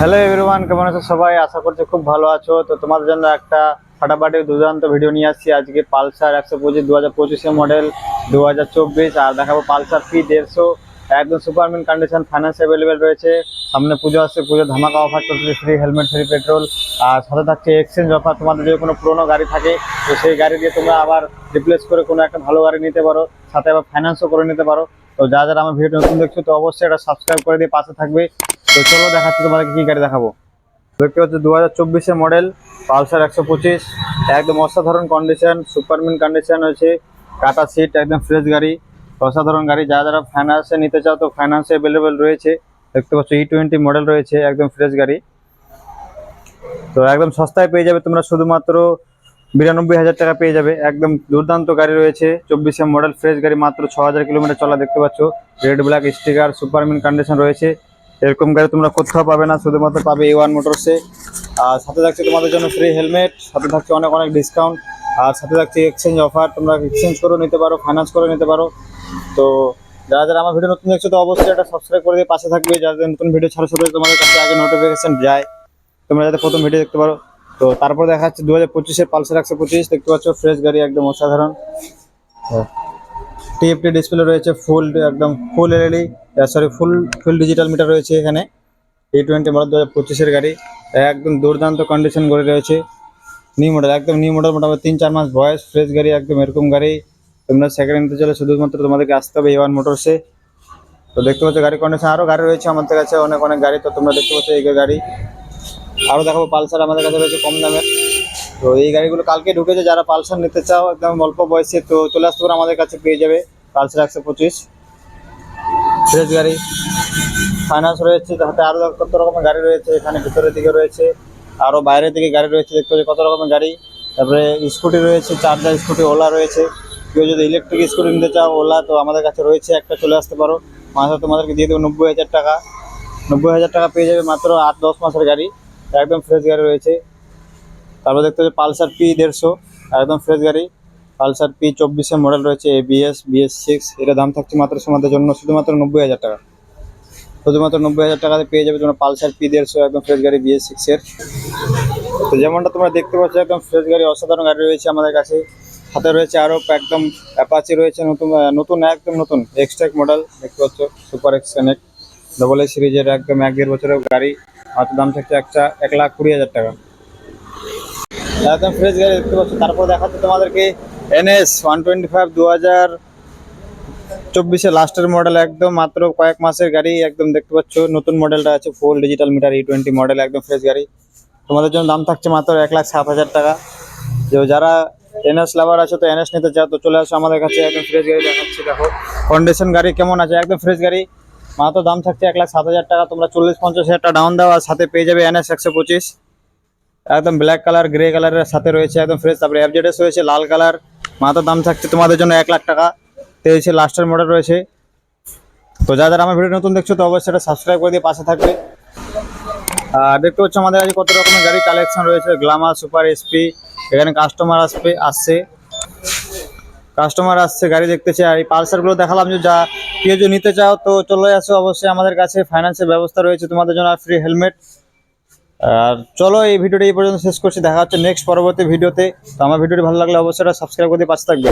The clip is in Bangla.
হ্যালো এভরিওয়ান কেমন আছো সবাই? আশা করছি খুব ভালো আছো। তো তোমাদের জন্য একটা ফাটাফাটি দুর্দান্ত ভিডিও নিয়ে আসছি। আজকে পালসার একশো পঁচিশ দু হাজার পঁচিশে মডেল দু হাজার চব্বিশ, আর দেখাবো পালসার পি দেড়শো। একদম সুপারমিন কন্ডিশন ফাইন্যান্স অ্যাভেলেবেল রয়েছে। সামনে পুজো আসছে পুজো ধামাকা অফার চলছে ফ্রি হেলমেট ফ্রি পেট্রোল আর সাথে থাকছে এক্সচেঞ্জ অফার তোমাদের যদি কোনো পুরোনো গাড়ি থাকে, তো সেই গাড়ি দিয়ে তোমরা আবার রিপ্লেস করে কোনো একটা ভালো গাড়ি নিতে পারো। সাথে আবার ফাইন্যান্সও করে নিতে পারো। তো যা যারা আমার ভিডিও নতুন দেখছ, তো অবশ্যই এটা সাবস্ক্রাইব করে দিয়ে পাশে থাকবে। তো চলো দেখাচ্ছি তোমাদেরকে কি গাড়ি দেখাবো। দেখতে পাচ্ছ দু হাজার চব্বিশের মডেল, পালসার একশো পঁচিশ, একদম অসাধারণ কন্ডিশন সুপারমিন কন্ডিশন হয়েছে কাটা সিট একদম ফ্রেশ গাড়ি, অসাধারণ গাড়ি। যারা যারা ফাইন্যান্সে নিতে চাও তো ফাইন্যান্সে অ্যাভেলেবেল রয়েছে। দেখতে পাচ্ছ ই টোয়েন্টি মডেল রয়েছে, একদম ফ্রেশ গাড়ি। তো একদম সস্তায় পেয়ে যাবে তোমরা শুধুমাত্র বিরানব্বই হাজার টাকা পেয়ে যাবে। একদম দুর্দান্ত গাড়ি রয়েছে চব্বিশে মডেল ফ্রেশ গাড়ি মাত্র ছ হাজার কিলোমিটার চলা দেখতে পাচ্ছ। রেড ব্ল্যাক স্টিকার সুপারমিন কন্ডিশন রয়েছে। এরকম গাড়ি তোমরা কোথাও পাবে না, শুধুমাত্র পাবে এ ওয়ান মোটরসে আর সাথে থাকছে তোমাদের জন্য ফ্রি হেলমেট সাথে থাকছে অনেক অনেক ডিসকাউন্ট আর সাথে থাকছে এক্সচেঞ্জ অফার তোমরা এক্সচেঞ্জ করে নিতে পারো ফাইন্যান্স করে নিতে পারো। তো যারা যারা আমার ভিডিও নতুন দেখছ, তো অবশ্যই একটা সাবস্ক্রাইব করে দিয়ে পাশে থাকবে। যাদের নতুন ভিডিও ছাড়া সাথে তোমাদের কাছে আগে নোটিফিকেশন যায়। তোমরা যাতে প্রথম ভিডিও দেখতে পারো। তো তারপর দেখা যাচ্ছে দু হাজার পঁচিশের পালসার একশো পঁচিশ, দেখতে পাচ্ছ ফ্রেশ গাড়ি একদম অসাধারণ। টিএফটি ডিসপ্লে রয়েছে ফুল একদম full LED sorry full full digital meter রয়েছে এখানে। এই টোয়েন্টি মডেল দু হাজার পঁচিশের গাড়ি, একদম দুর্দান্ত কন্ডিশন করে রয়েছে। নিউ মডেল একদম নিউ মডেল মোটামুটি তিন চার মাস বয়স ফ্রেশ গাড়ি, একদম এরকম গাড়ি। তোমরা সেকেন্ড নিতে চলে, শুধুমাত্র তোমাদেরকে আসতে হবে এ ওয়ান মোটরসে তো দেখতে পাচ্ছ গাড়ি কন্ডিশন আরও গাড়ি রয়েছে আমাদের কাছে, অনেক অনেক গাড়ি, তো তোমরা দেখতে পাচ্ছ এই গাড়ি। আরও দেখাবো, পালসার আমাদের কাছে রয়েছে, কম দামের। তো এই গাড়িগুলো কালকে ঢুকেছে, যারা পালসার নিতে চাও, একদম অল্প বয়সে, তো চলে আসতে পারো আমাদের কাছে, পেয়ে যাবে পালসার একশো পঁচিশ। ফ্রেশ গাড়ি। ফাইন্যান্স রয়েছে তাতে আরও কত রকমের গাড়ি রয়েছে, এখানে ভিতরের দিকে রয়েছে আরও বাইরের দিকে গাড়ি রয়েছে, দেখতে পাচ্ছি কত রকমের গাড়ি। তারপরে স্কুটি রয়েছে চার্জার স্কুটি ওলা রয়েছে। কেউ যদি ইলেকট্রিক স্কুটি নিতে চাও ওলা তো আমাদের কাছে রয়েছে, একটা চলে আসতে পারো। মাসে তোমাদেরকে দিয়ে দেবো নব্বই হাজার টাকা। নব্বই হাজার টাকা পেয়ে যাবে মাত্র আট দশ মাসের গাড়ি, একদম ফ্রেশ গাড়ি রয়েছে। তারপর দেখতে পাচ্ছি পালসার পি দেড়শো, একদম ফ্রেশ গাড়ি। পালসার পি চব্বিশে মডেল রয়েছে এবিএস বিএস সিক্স এটা দাম থাকছে মাত্র সমাদের জন্য শুধুমাত্র নব্বই হাজার টাকা। শুধুমাত্র নব্বই হাজার টাকাতে পেয়ে যাবে তোমরা পালসার পি দেড়শো, একদম ফ্রেশ গাড়ি বিএস সিক্সের তো যেমনটা তোমরা দেখতে পাচ্ছ, একদম ফ্রেশ গাড়ি, অসাধারণ গাড়ি রয়েছে আমাদের কাছে। হাতে রয়েছে আরও একদম অ্যাপাচি রয়েছে, নতুন নতুন, একদম নতুন। এক্সট্রাক মডেল দেখতে পাচ্ছ super X connect double A সিরিজের একদম এক দেড় বছরের গাড়ি। মাত্র দাম থাকছে একটা, এক লাখ কুড়ি হাজার টাকা। একদম ফ্রেশ গাড়ি দেখতে পাচ্ছ। তারপর দেখাচ্ছে তোমাদেরকে এনএস ওয়ান টোয়েন্টি ফাইভ দু হাজার চব্বিশে লাস্টের মডেল একদম মাত্র কয়েক মাসের গাড়ি একদম দেখতে পাচ্ছ। নতুন মডেলটা আছে full digital meter E twenty model একদম ফ্রেশ গাড়ি। তোমাদের জন্য দাম থাকছে মাত্র এক লাখ সাত হাজার টাকা। যে যারা এনএস লাভার আছে, তো এনএস নিতে চাও, তো চলে আসো আমাদের কাছে, একদম ফ্রেশ গাড়ি দেখাচ্ছি, দেখো। কন্ডিশন গাড়ি কেমন আছে? একদম ফ্রেশ গাড়ি। মাত্র দাম থাকছে এক লাখ সাত হাজার টাকা। তোমরা চল্লিশ পঞ্চাশ হাজার টাকা ডাউন দাও, আর সাথে পেয়ে যাবে এনএস একশো পঁচিশ। একদম ব্ল্যাক কালার গ্রে কালারের সাথে রয়েছে একদম ফ্রেশ তারপরে এফজেডএস রয়েছে, লাল কালার মাথার দাম থাকছে তোমাদের জন্য এক লাখ টাকা। তেইশে লাস্টের মডেল রয়েছে। তো যারা যারা আমার ভিডিও নতুন দেখছ, তো অবশ্যই এটা সাবস্ক্রাইব করে দিয়ে পাশে থাকবে। আর দেখতে পাচ্ছ আমাদের কাছে কত রকমের গাড়ি কালেকশন রয়েছে। গ্লামার সুপার এসপি এখানে কাস্টমার আসবে, আসছে। কাস্টমার আসছে, গাড়ি দেখতেছে আর এই পালসারগুলো দেখালাম যে যা কেউ যদি নিতে চাও, তো চলে আসো। অবশ্যই আমাদের কাছে ফাইন্যান্সের ব্যবস্থা রয়েছে। তোমাদের জন্য ফ্রি হেলমেট আর চলো এই ভিডিওটা এই পর্যন্ত শেষ করছি। দেখা হচ্ছে নেক্সট পরবর্তী ভিডিওতে। তো আমার ভিডিওটি ভালো লাগলে অবশ্যই সাবস্ক্রাইব করে পাশে থাকবে।